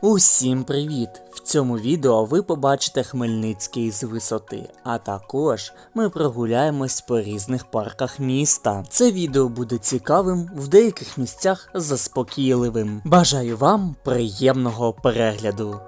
Усім привіт! В цьому відео ви побачите Хмельницький з висоти, а також ми прогуляємось по різних парках міста. Це відео буде цікавим, в деяких місцях заспокійливим. Бажаю вам приємного перегляду!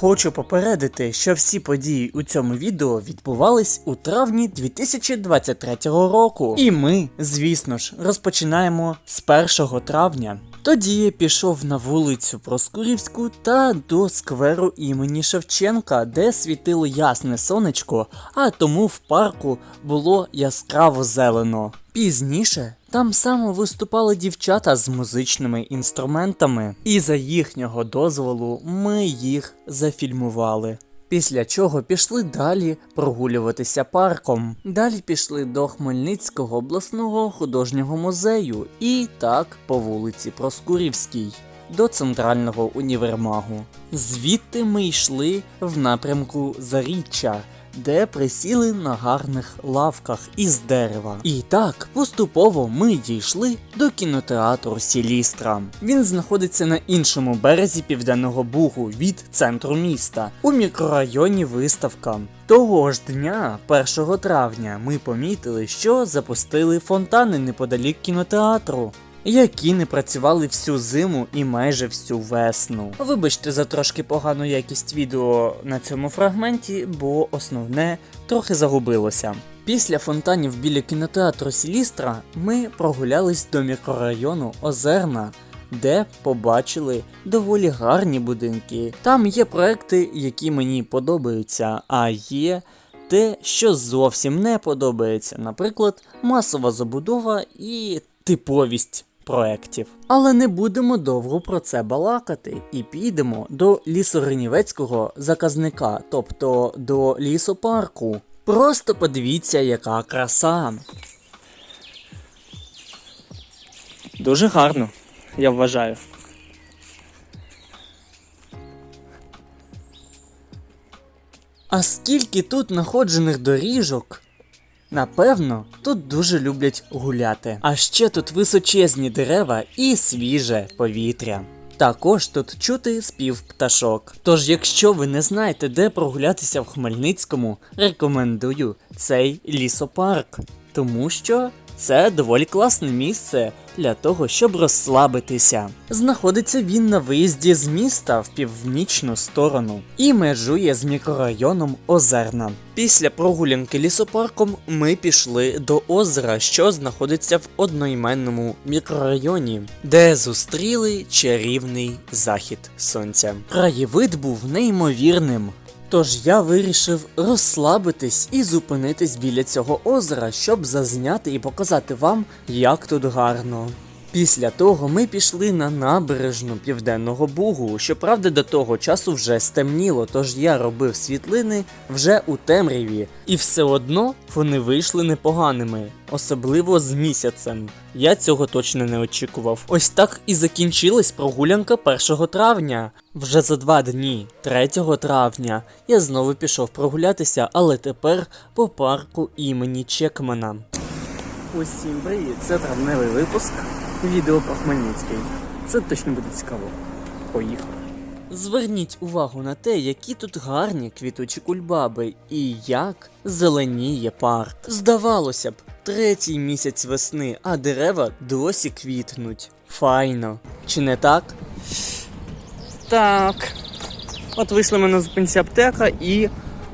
Хочу попередити, що всі події у цьому відео відбувались у травні 2023 року. І ми, звісно ж, розпочинаємо з 1 травня. Тоді я пішов на вулицю Проскурівську та до скверу імені Шевченка, де світило ясне сонечко, а тому в парку було яскраво зелено. Пізніше там само виступали дівчата з музичними інструментами, і за їхнього дозволу ми їх зафільмували. Після чого пішли далі прогулюватися парком. Далі пішли до Хмельницького обласного художнього музею і так по вулиці Проскурівській до центрального універмагу. Звідти ми йшли в напрямку Заріччя, де присіли на гарних лавках із дерева. І так поступово ми дійшли до кінотеатру Сілістра. Він знаходиться на іншому березі Південного Бугу від центру міста у мікрорайоні Виставка. Того ж дня, 1 травня, ми помітили, що запустили фонтани неподалік кінотеатру. Які не працювали всю зиму і майже всю весну. Вибачте за трошки погану якість відео на цьому фрагменті, бо основне трохи загубилося. Після фонтанів біля кінотеатру Сілістра ми прогулялись до мікрорайону Озерна, де побачили доволі гарні будинки. Там є проекти, які мені подобаються, а є те, що зовсім не подобається, наприклад, масова забудова і типовість проєктів. Але не будемо довго про це балакати і підемо до лісоринівецького заказника, тобто до лісопарку. Просто подивіться, яка краса. Дуже гарно, я вважаю. А скільки тут находжених доріжок? Напевно, тут дуже люблять гуляти. А ще тут височезні дерева і свіже повітря. Також тут чути спів пташок. Тож, якщо ви не знаєте, де прогулятися в Хмельницькому, рекомендую цей лісопарк, тому що це доволі класне місце для того, щоб розслабитися. Знаходиться він на виїзді з міста в північну сторону і межує з мікрорайоном Озерна. Після прогулянки лісопарком ми пішли до озера, що знаходиться в одноіменному мікрорайоні, де зустріли чарівний захід сонця. Краєвид був неймовірним. Тож я вирішив розслабитись і зупинитись біля цього озера, щоб зазняти і показати вам, як тут гарно. Після того ми пішли на набережну Південного Бугу. Щоправда, до того часу вже стемніло, тож я робив світлини вже у темряві, і все одно вони вийшли непоганими, особливо з місяцем. Я цього точно не очікував. Ось так і закінчилась прогулянка 1 травня. Вже за два дні, 3 травня, я знову пішов прогулятися, але тепер по парку імені Чекмана. Усім привіт! Це травневий випуск відео про Хмельницький. Це точно буде цікаво. Поїхали. Зверніть увагу на те, які тут гарні квітучі кульбаби і як зеленіє парк. Здавалося б, третій місяць весни, а дерева досі квітнуть. Файно, чи не так? Так. От вийшли ми на зупинці аптека і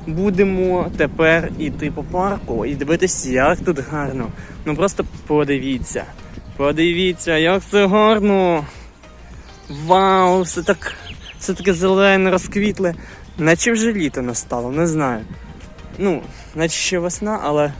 будемо тепер іти по парку і дивитися, як тут гарно. Ну просто подивіться. Подивіться, як це гарно. Вау, все так все таке зелене, розквітле. Наче вже літо настало, не знаю. Ну, наче ще весна, але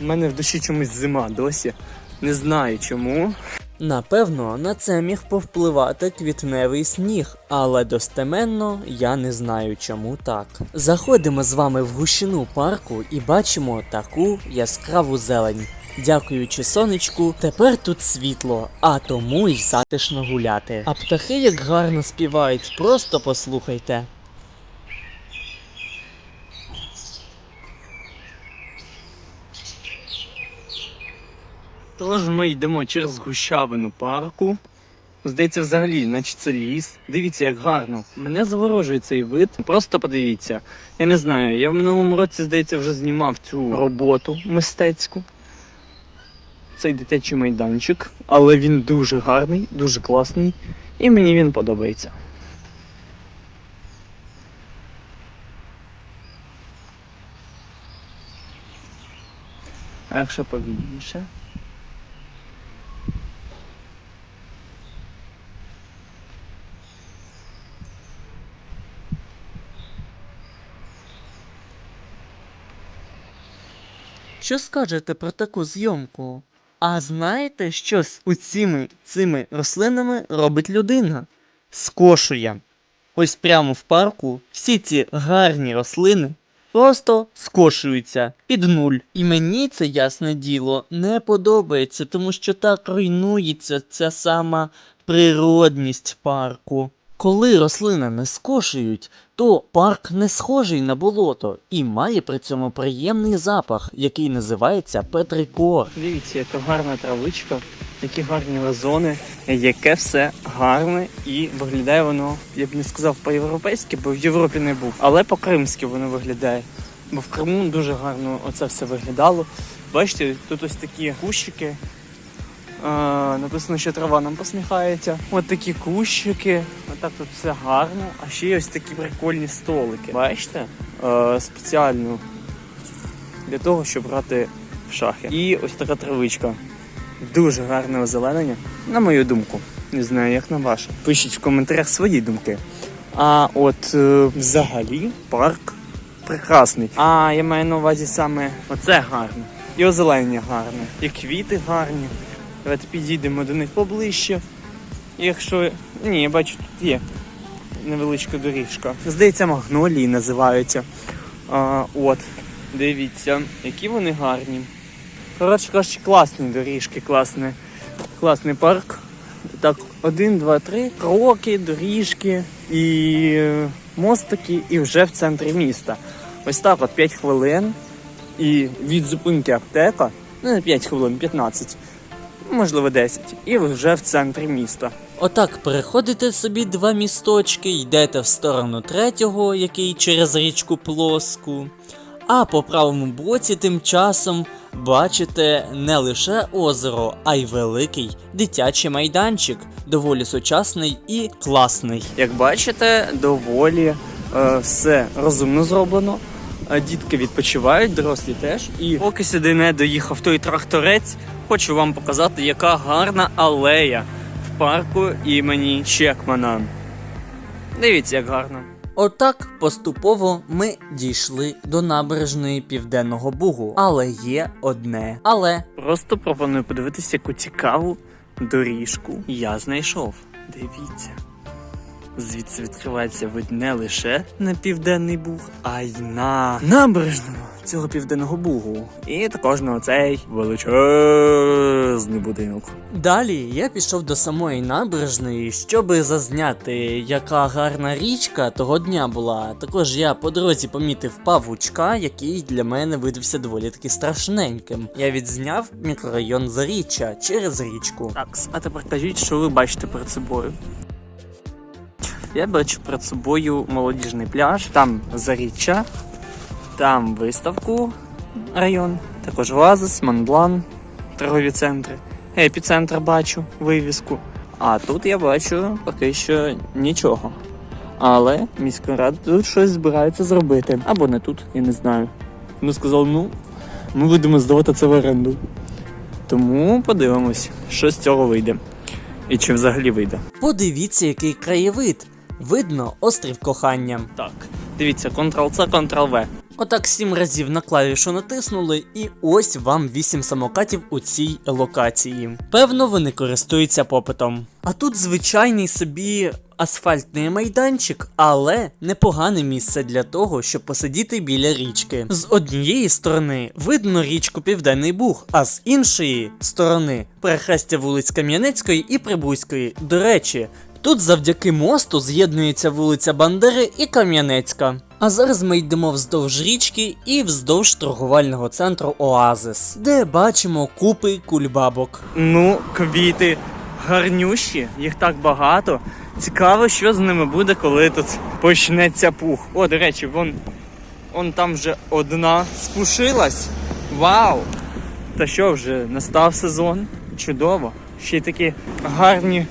в мене в душі чомусь зима досі. Не знаю чому. Напевно, на це міг повпливати квітневий сніг, але достеменно я не знаю, чому так. Заходимо з вами в гущину парку і бачимо таку яскраву зелень. Дякуючи сонечку, тепер тут світло, а тому й затишно гуляти. А птахи як гарно співають, просто послухайте. Тож ми йдемо через гущавину парку. Здається, взагалі, наче це ліс. Дивіться, як гарно. Мене заворожує цей вид. Просто подивіться. Я не знаю, я в минулому році, здається, вже знімав цю роботу мистецьку. Цей дитячий майданчик, але він дуже гарний, дуже класний, і мені він подобається. А якщо повільніше? Що скажете про таку зйомку? А знаєте, що з усіми цими рослинами робить людина? Скошує. Ось прямо в парку всі ці гарні рослини просто скошуються під нуль. І мені це ясне діло не подобається, тому що так руйнується ця сама природність парку. Коли рослини не скошують, то парк не схожий на болото і має при цьому приємний запах, який називається петрикор. Дивіться, яка гарна травичка, які гарні вазони, яке все гарне і виглядає воно, я б не сказав по-європейськи, бо в Європі не був, але по-кримськи воно виглядає. Бо в Криму дуже гарно оце все виглядало. Бачите, тут ось такі кущики. Написано, що трава нам посміхається. От такі кущики. Отак тут все гарно. А ще є ось такі прикольні столики. Бачите? Спеціально для того, щоб грати в шахи. І ось така травичка. Дуже гарне озеленення, на мою думку. Не знаю, як на вашу. Пишіть в коментарях свої думки. А от е, взагалі парк прекрасний. А я маю на увазі саме оце гарне. І озеленення гарне, і квіти гарні. Давайте підійдемо до них поближче. Якщо. Ні, я бачу, тут є невеличка доріжка. Здається, магнолії називаються. А, от, дивіться, які вони гарні. Коротше кажучи, класні доріжки, класний, класний парк. Так, один, два, три кроки, доріжки і мостики, і вже в центрі міста. Ось так от 5 хвилин. І від зупинки аптека, ну не 5 хвилин, 15 можливо 10, і ви вже в центрі міста. Отак переходите собі два місточки, йдете в сторону третього, який через річку Плоску. А по правому боці тим часом бачите не лише озеро, а й великий дитячий майданчик, доволі сучасний і класний. Як бачите, доволі е, все розумно зроблено. Е, Дітки відпочивають, дорослі теж. І поки сюди не доїхав той тракторець, хочу вам показати, яка гарна алея в парку імені Чекмана. Дивіться, як гарно. Отак поступово ми дійшли до набережної Південного Бугу. Але є одне. Але просто пропоную подивитися, яку цікаву доріжку я знайшов. Дивіться. Звідси відкривається вид не лише на південний буг, а й на набережну цього південного бугу. І також на оцей величезний будинок. Далі я пішов до самої набережної, щоб зазняти, яка гарна річка того дня була. Також я по дорозі помітив павучка, який для мене видався доволі таки страшненьким. Я відзняв мікрорайон Заріччя через річку. Так, а тепер кажіть, що ви бачите перед собою. Я бачу перед собою молодіжний пляж, там заріччя, там виставку район, також Оазис, Монблан, торгові центри. Епіцентр бачу, вивіску. А тут я бачу поки що нічого. Але міська рада тут щось збирається зробити. Або не тут, я не знаю. Вони сказали, ну, ми будемо здавати це в оренду. Тому подивимось, що з цього вийде. І чи взагалі вийде. Подивіться, який краєвид. Видно острів кохання. Так, дивіться, Ctrl-C, Ctrl-V. Отак сім разів на клавішу натиснули, і ось вам вісім самокатів у цій локації. Певно, вони користуються попитом. А тут звичайний собі асфальтний майданчик, але непогане місце для того, щоб посидіти біля річки. З однієї сторони видно річку Південний Буг, а з іншої сторони перехрестя вулиць Кам'янецької і Прибузької. До речі, Тут завдяки мосту з'єднується вулиця Бандери і Кам'янецька. А зараз ми йдемо вздовж річки і вздовж торгувального центру Оазис, де бачимо купи кульбабок. Ну, квіти гарнющі, їх так багато. Цікаво, що з ними буде, коли тут почнеться пух. О, до речі, вон, вон там вже одна спушилась. Вау! Та що вже, настав сезон? Чудово. Ще й такі гарні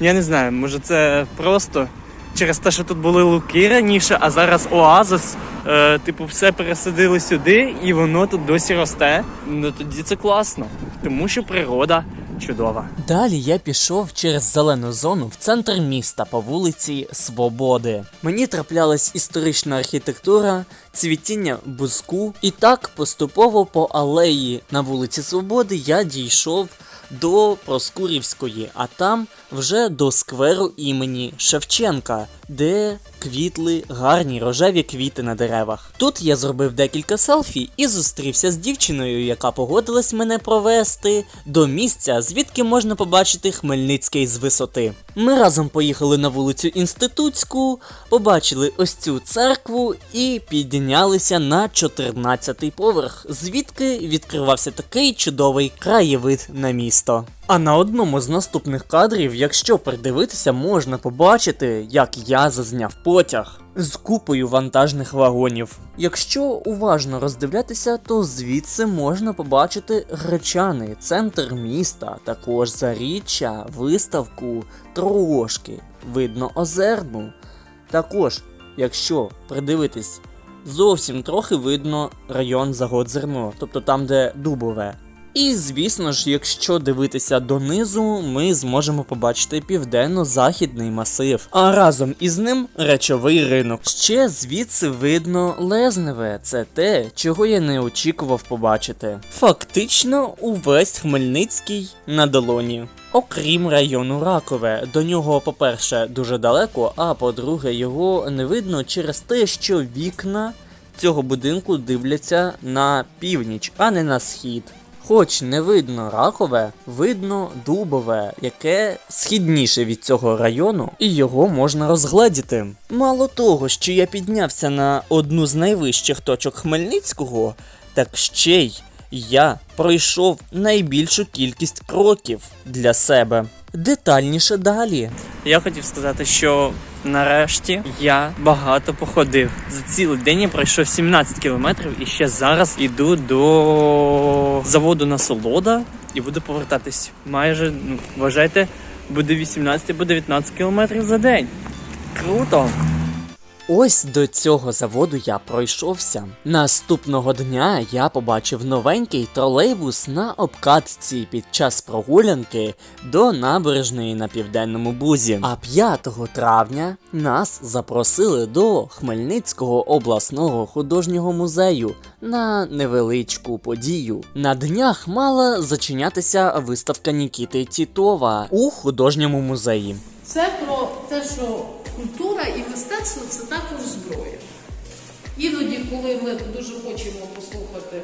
я не знаю, може це просто через те, що тут були луки раніше, а зараз оазис, е, типу, все пересадили сюди і воно тут досі росте. Ну тоді це класно, тому що природа чудова. Далі я пішов через зелену зону в центр міста по вулиці Свободи. Мені траплялась історична архітектура, цвітіння бузку, і так поступово по алеї на вулиці Свободи я дійшов до Проскурівської, а там вже до скверу імені Шевченка, де квітли гарні рожеві квіти на деревах. Тут я зробив декілька селфі і зустрівся з дівчиною, яка погодилась мене провести до місця, звідки можна побачити Хмельницький з висоти. Ми разом поїхали на вулицю Інститутську, побачили ось цю церкву і піднялися на 14-й поверх, звідки відкривався такий чудовий краєвид на місто. А на одному з наступних кадрів, якщо придивитися, можна побачити, як я зазняв потяг з купою вантажних вагонів. Якщо уважно роздивлятися, то звідси можна побачити Гречани, центр міста, також заріччя, виставку, трошки видно озерну. Також, якщо придивитись, зовсім трохи видно район Загодзерно, тобто там, де Дубове. І звісно ж, якщо дивитися донизу, ми зможемо побачити південно-західний масив, а разом із ним речовий ринок. Ще звідси видно Лезневе, це те, чого я не очікував побачити. Фактично, увесь Хмельницький на долоні. Окрім району Ракове, до нього, по-перше, дуже далеко, а по-друге, його не видно через те, що вікна цього будинку дивляться на північ, а не на схід. Хоч не видно ракове, видно дубове, яке східніше від цього району, і його можна розгледіти. Мало того, що я піднявся на одну з найвищих точок Хмельницького, так ще й я пройшов найбільшу кількість кроків для себе. Детальніше далі. Я хотів сказати, що нарешті я багато походив. За цілий день я пройшов 17 кілометрів і ще зараз іду до заводу насолода і буду повертатись. Майже, ну, вважайте, буде 18 або 19 кілометрів за день. Круто! Ось до цього заводу я пройшовся. Наступного дня я побачив новенький тролейбус на обкатці під час прогулянки до набережної на південному бузі. А 5 травня нас запросили до Хмельницького обласного художнього музею на невеличку подію. На днях мала зачинятися виставка Нікіти Тітова у художньому музеї. Це про те, що культура і мистецтво це також зброя. Іноді, коли ми дуже хочемо послухати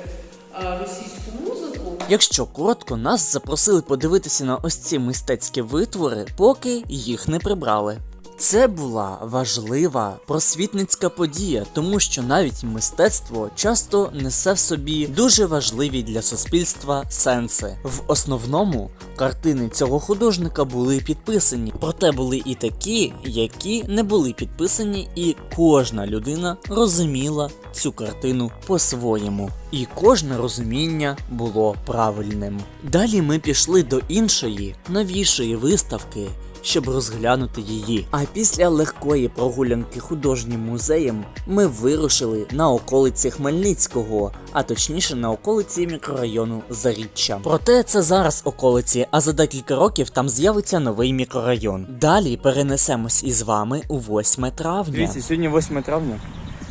російську музику, Якщо коротко, нас запросили подивитися на ось ці мистецькі витвори, поки їх не прибрали. Це була важлива просвітницька подія, тому що навіть мистецтво часто несе в собі дуже важливі для суспільства сенси. В основному картини цього художника були підписані, проте були і такі, які не були підписані, і кожна людина розуміла цю картину по-своєму. І кожне розуміння було правильним. Далі ми пішли до іншої, новішої виставки, щоб розглянути її. А після легкої прогулянки художнім музеєм ми вирушили на околиці Хмельницького, а точніше на околиці мікрорайону Заріччя. Проте це зараз околиці, а за декілька років там з'явиться новий мікрорайон. Далі перенесемось із вами у 8 травня. Дивіться, сьогодні 8 травня.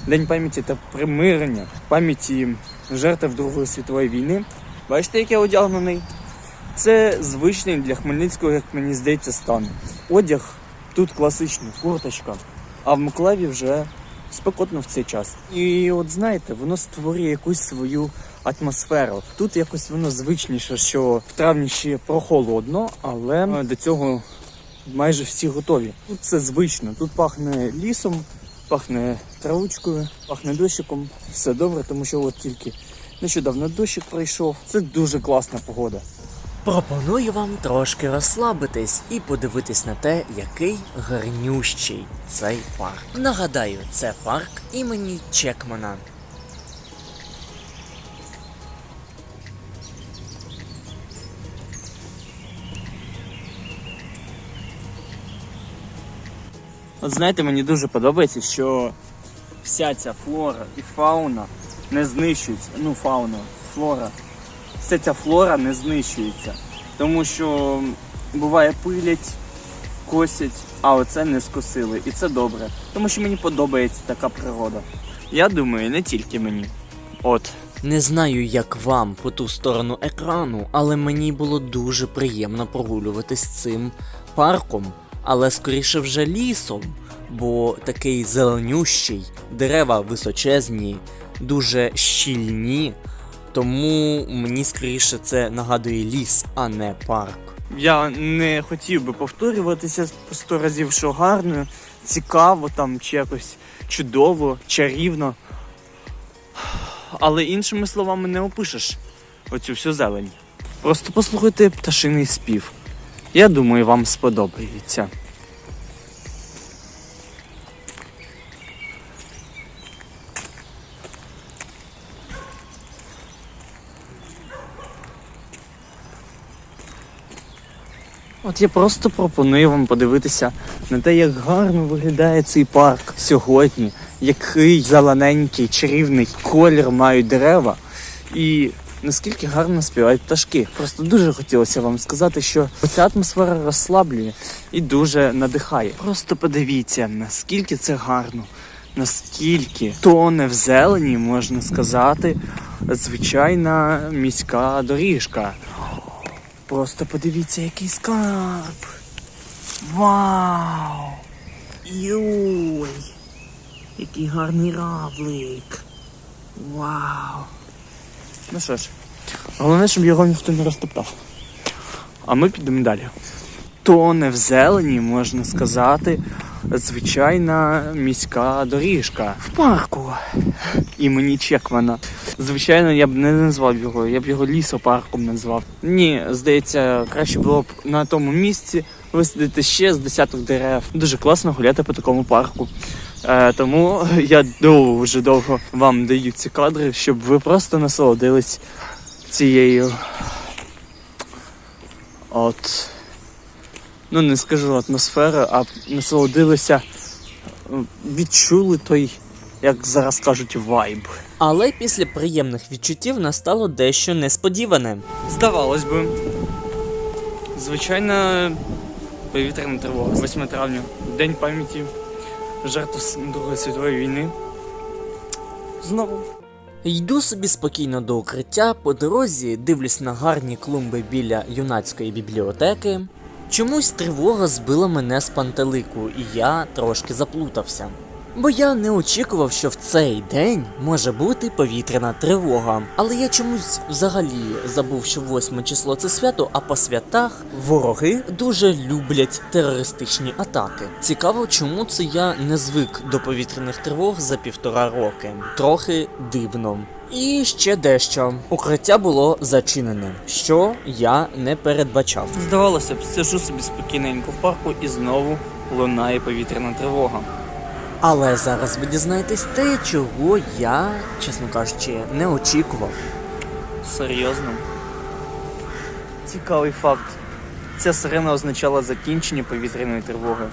День пам'яті та примирення, пам'яті жертв Другої світової війни. Бачите, як я одягнений? Це звичний для Хмельницького, як мені здається, стан. Одяг тут класичний, курточка, а в Миколаєві вже спекотно в цей час. І от знаєте, воно створює якусь свою атмосферу. Тут якось воно звичніше, що в травні ще прохолодно, але е, до цього майже всі готові. Тут це звично. Тут пахне лісом, пахне травичкою, пахне дощиком. Все добре, тому що от тільки нещодавно дощик пройшов. Це дуже класна погода. Пропоную вам трошки розслабитись і подивитись на те, який гарнющий цей парк. Нагадаю, це парк імені Чекмана. От знаєте, мені дуже подобається, що вся ця флора і фауна не знищується. Ну, фауна, флора. Вся ця флора не знищується. Тому що буває пилять, косять, а оце не скосили. І це добре. Тому що мені подобається така природа. Я думаю, не тільки мені. От. Не знаю, як вам по ту сторону екрану, але мені було дуже приємно прогулюватись цим парком, але скоріше вже лісом, бо такий зеленющий, дерева височезні, дуже щільні. Тому мені скоріше це нагадує ліс, а не парк. Я не хотів би повторюватися по сто разів, що гарно, цікаво там, чи якось чудово, чарівно. Але іншими словами не опишеш оцю всю зелень. Просто послухайте пташиний спів. Я думаю, вам сподобається. От я просто пропоную вам подивитися на те, як гарно виглядає цей парк сьогодні, який зелененький, чарівний колір мають дерева, і наскільки гарно співають пташки. Просто дуже хотілося вам сказати, що ця атмосфера розслаблює і дуже надихає. Просто подивіться, наскільки це гарно, наскільки тоне в зелені, можна сказати, звичайна міська доріжка. Просто подивіться, який скарб. Вау! Йой! Який гарний равлик. Вау! Ну що ж, головне, щоб його ніхто не розтоптав. А ми підемо далі. Тоне в зелені, можна сказати, звичайна міська доріжка в парку. Імені Чекмана. Звичайно, я б не назвав його, я б його лісопарком назвав. Ні, здається, краще було б на тому місці висадити ще з десяток дерев. Дуже класно гуляти по такому парку. Е, тому я вже довго вам даю ці кадри, щоб ви просто насолодились цією. От. Ну, не скажу атмосфери, а насолодилися, відчули той, як зараз кажуть, вайб. Але після приємних відчуттів настало дещо несподіване. Здавалось би. Звичайна повітряна тривога. 8 травня. День пам'яті жертв С- Другої світової війни. Знову. Йду собі спокійно до укриття, по дорозі дивлюсь на гарні клумби біля юнацької бібліотеки. Чомусь тривога збила мене з пантелику, і я трошки заплутався. Бо я не очікував, що в цей день може бути повітряна тривога. Але я чомусь взагалі забув, що 8 число це свято, а по святах вороги дуже люблять терористичні атаки. Цікаво, чому це я не звик до повітряних тривог за півтора роки. Трохи дивно. І ще дещо. Укриття було зачинене, що я не передбачав. Здавалося б, сижу собі спокійненько в парку і знову лунає повітряна тривога. Але зараз ви дізнаєтесь те, чого я, чесно кажучи, не очікував. Серйозно. Цікавий факт. Ця сирена означала закінчення повітряної тривоги.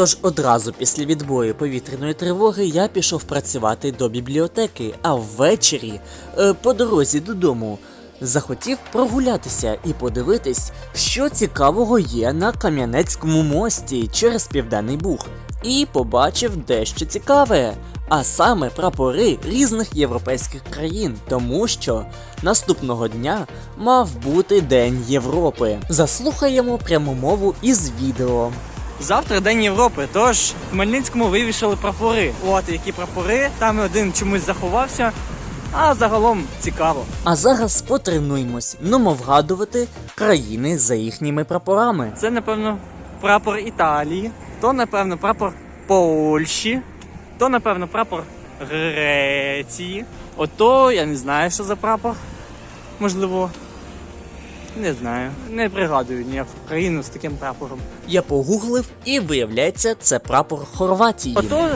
Тож одразу після відбою повітряної тривоги я пішов працювати до бібліотеки, а ввечері, е, по дорозі додому, захотів прогулятися і подивитись, що цікавого є на Кам'янецькому мості через Південний Буг. і побачив дещо цікаве. А саме прапори різних європейських країн, тому що наступного дня мав бути День Європи. Заслухаємо пряму мову із відео. Завтра День Європи, тож в Хмельницькому вивішали прапори. От які прапори, там один чомусь заховався, а загалом цікаво. А зараз потренуємось, нумо вгадувати країни за їхніми прапорами. Це, напевно, прапор Італії, то, напевно, прапор Польщі, то, напевно, прапор Греції. Ото я не знаю, що за прапор. Можливо. Не знаю. Не пригадую ніяку країну з таким прапором. Я погуглив і виявляється, це прапор Хорватії. Ото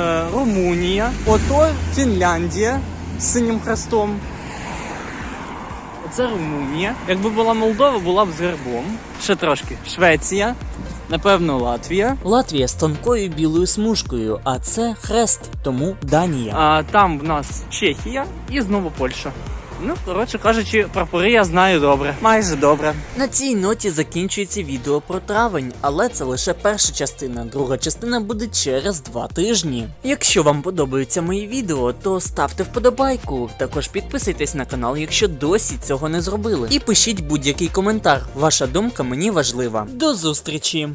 е, Румунія, ото Фінляндія з синім хрестом. Оце Румунія. Якби була Молдова, була б з гербом. Ще трошки. Швеція, напевно, Латвія. Латвія з тонкою білою смужкою, а це хрест, тому Данія. А там в нас Чехія і знову Польща. Ну, коротше кажучи, прапори я знаю добре. Майже добре. На цій ноті закінчується відео про травень, але це лише перша частина. Друга частина буде через два тижні. Якщо вам подобаються мої відео, то ставте вподобайку. Також підписуйтесь на канал, якщо досі цього не зробили. І пишіть будь-який коментар. Ваша думка мені важлива. До зустрічі!